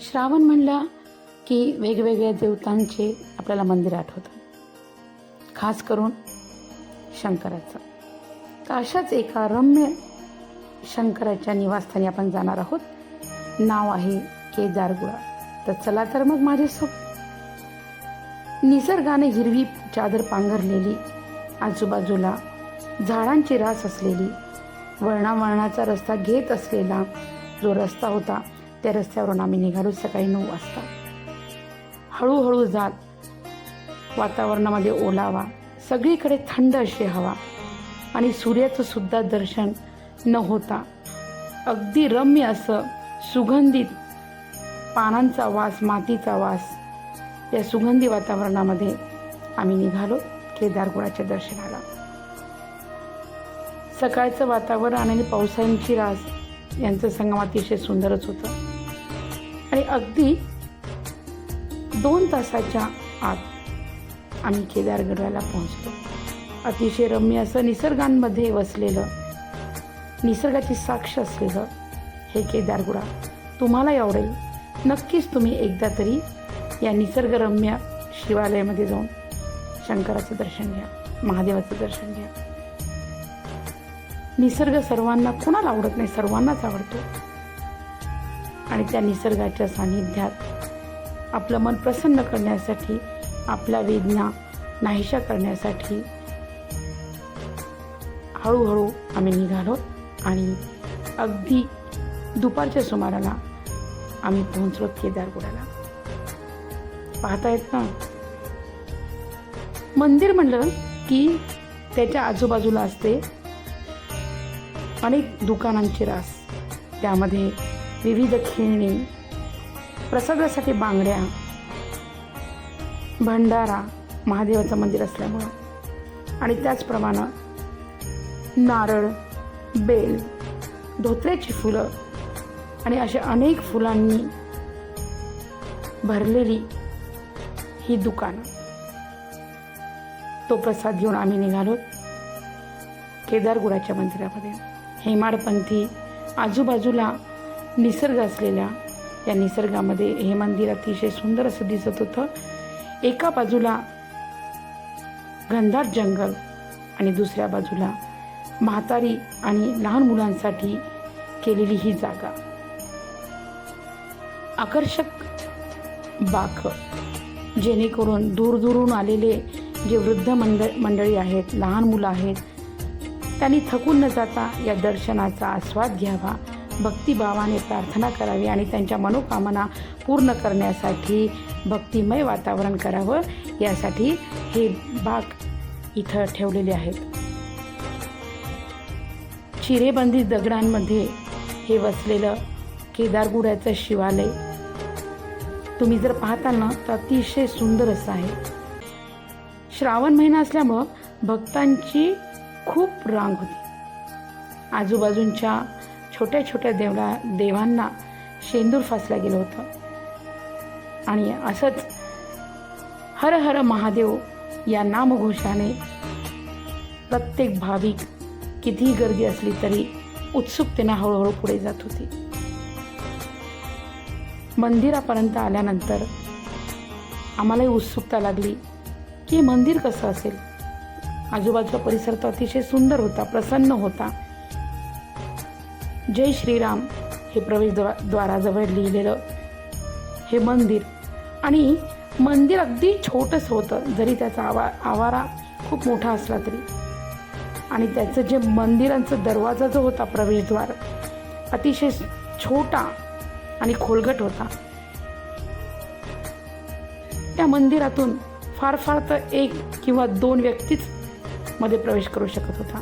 श्रावण म्हणला की वेगवेगळ्या देवतांचे आपल्याला मंदिर आठवतं. खास करून शंकराचं. तर अशाच एका रम्य शंकराच्या निवासस्थानी आपण जाणार आहोत. नाव आहे केदारगुळा तर चला तर मग माझ्यासोबत निसर्गाने हिरवी चादर पांघरलेली आजूबाजूला झाडांची रास असलेली वळणावळणाचा रस्ता घेत असलेला जो रस्ता होता त्या रस्त्यावरून आम्ही निघालो. सकाळी नऊ वाजता. हळूहळू जात. वातावरणामध्ये ओलावा. सगळीकडे थंड अशी हवा. आणि सूर्याचं सुद्धा दर्शन न होता. अगदी रम्य असं सुगंधित पानांचा वास मातीचा वास या सुगंधी वातावरणामध्ये आम्ही निघालो केदारगुळाच्या दर्शनाला. सकाळचं वातावरण आणि पावसाळ्यांची रास यांचं संगम अतिशय सुंदरच होतं. आणि अगदी दोन तासाच्या आत आम्ही केदारगडाला पोहोचलो. अतिशय रम्य असं निसर्गांमध्ये वसलेलं निसर्गाची साक्ष असलेलं हे केदारगुडा तुम्हालाही आवडेल नक्कीच तुम्ही एकदा तरी या निसर्गरम्य शिवालयामध्ये जाऊन शंकराचं दर्शन घ्या महादेवाचं दर्शन घ्या. निसर्ग सर्वांना कोणाला आवडत नाही सर्वांनाच आवडतो. आणि त्या निसर्गाच्या सानिध्यात आपलं मन प्रसन्न करण्यासाठी आपल्या वेदना नाहीशा करण्यासाठी हळूहळू आम्ही निघालो आणि अगदी दुपारच्या सुमाराला आम्ही पोहोचलो केदारगुडाला पाहतायत ना? मंदिर म्हणलं की त्याच्या आजूबाजूला असते अनेक दुकानांची रास. त्यामध्ये विविध खेळणी प्रसादासाठी बांगड्या भंडारा महादेवाचं मंदिर असल्यामुळं. आणि त्याचप्रमाणे नारळ बेल धोत्र्याची फुलं आणि अशा अनेक फुलांनी भरलेली ही दुकानं. तो प्रसाद घेऊन आम्ही निघालो केदारगुडाच्या मंदिरामध्ये. हेमाडपंथी आजूबाजूला निसर्ग असलेल्या या निसर्गामध्ये हे मंदिर अतिशय सुंदर असं दिसत होतं. एका बाजूला घनदाट जंगल आणि दुसऱ्या बाजूला म्हातारी आणि लहान मुलांसाठी केलेली ही जागा. आकर्षक बाक जेणेकरून दूरदूरून आलेले जे वृद्ध मंडळ मंडळी आहेत लहान मुलं आहेत त्यांनी थकून न जाता या दर्शनाचा आस्वाद घ्यावा. भक्तिभावाने प्रार्थना करावी आणि त्यांच्या मनोकामना पूर्ण करण्यासाठी भक्तिमय वातावरण करावं. यासाठी हे बाग इथं ठेवलेले आहेत. चिरेबंदी दगडांमध्ये हे वसलेलं केदारगुड्याचं शिवालय. तुम्ही जर पाहताल ना तर अतिशय सुंदर असं आहे. श्रावण महिना असल्यामुळं भक्तांची खूप रांग होती. आजूबाजूंच्या छोट्या छोट्या देवळा देवांना शेंदूर फासलं गेलं होतं. आणि असंच हर हर महादेव या नामघोषाने प्रत्येक भाविक कितीही गर्दी असली तरी उत्सुकतेनं हळूहळू पुढे जात होती. मंदिरापर्यंत आल्यानंतर आम्हालाही उत्सुकता लागली की मंदिर कसं असेल? आजूबाजूचा परिसर तर अतिशय सुंदर होता प्रसन्न होता. जय श्रीराम. हे प्रवेशद्वाराजवळ लिहिलेलं हे मंदिर. आणि मंदिर अगदी छोटंसं होतं जरी त्याचा आवा आवारा खूप मोठा असला तरी. आणि त्याचं जे मंदिरांचं दरवाजा जो होता प्रवेशद्वार अतिशय छोटा आणि खोलगट होता. त्या मंदिरातून फार फार तर एक किंवा दोन व्यक्तीच मध्ये प्रवेश करू शकत होता.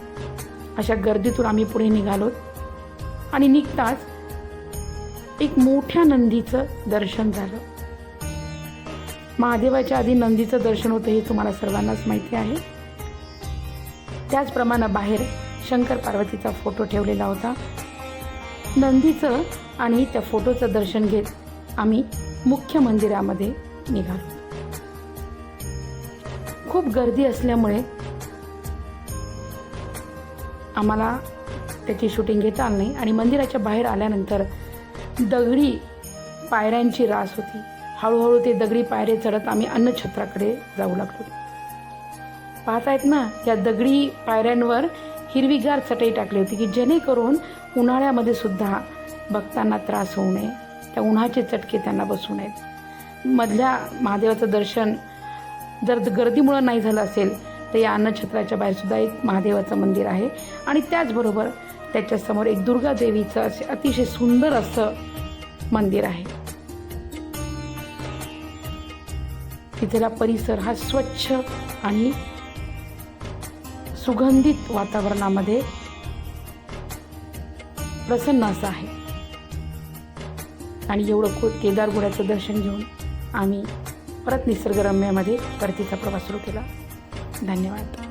अशा गर्दीतून आम्ही पुढे निघालो. आणि निघताच एक मोठ्या नंदीचं दर्शन झालं. महादेवाच्या आधी नंदीचं दर्शन होतं हे तुम्हाला सर्वांनाच माहिती आहे. त्याचप्रमाणे बाहेर शंकर पार्वतीचा फोटो ठेवलेला होता. नंदीचं आणि त्या फोटोचं दर्शन घेत आम्ही मुख्य मंदिरामध्ये निघालो. खूप गर्दी असल्यामुळे आम्हाला त्याची शूटिंग घेता आली नाही. आणि मंदिराच्या बाहेर आल्यानंतर दगडी पायऱ्यांची रास होती. हळूहळू ते दगडी पायरे चढत आम्ही अन्नछत्राकडे जाऊ लागलो. पाहतायत ना या दगडी पायऱ्यांवर हिरवीगार चटई टाकली होती की जेणेकरून उन्हाळ्यामध्ये सुद्धा भक्तांना त्रास होऊ नये. त्या उन्हाचे चटके त्यांना बसू नयेत. मधल्या महादेवाचं दर्शन जर गर्दीमुळं नाही झालं असेल तर या अन्नछत्राच्या बाहेर सुद्धा एक महादेवाचं मंदिर आहे. आणि त्याचबरोबर त्याच्यासमोर एक दुर्गा देवीचं असे अतिशय सुंदर असं मंदिर आहे. तिथला परिसर हा स्वच्छ आणि सुगंधित वातावरणामध्ये प्रसन्न असं आहे. आणि एवढं केदारगुड्याचं दर्शन घेऊन आम्ही परत निसर्गरम्यामध्ये परतीचा प्रवास सुरू केला. धन्यवाद.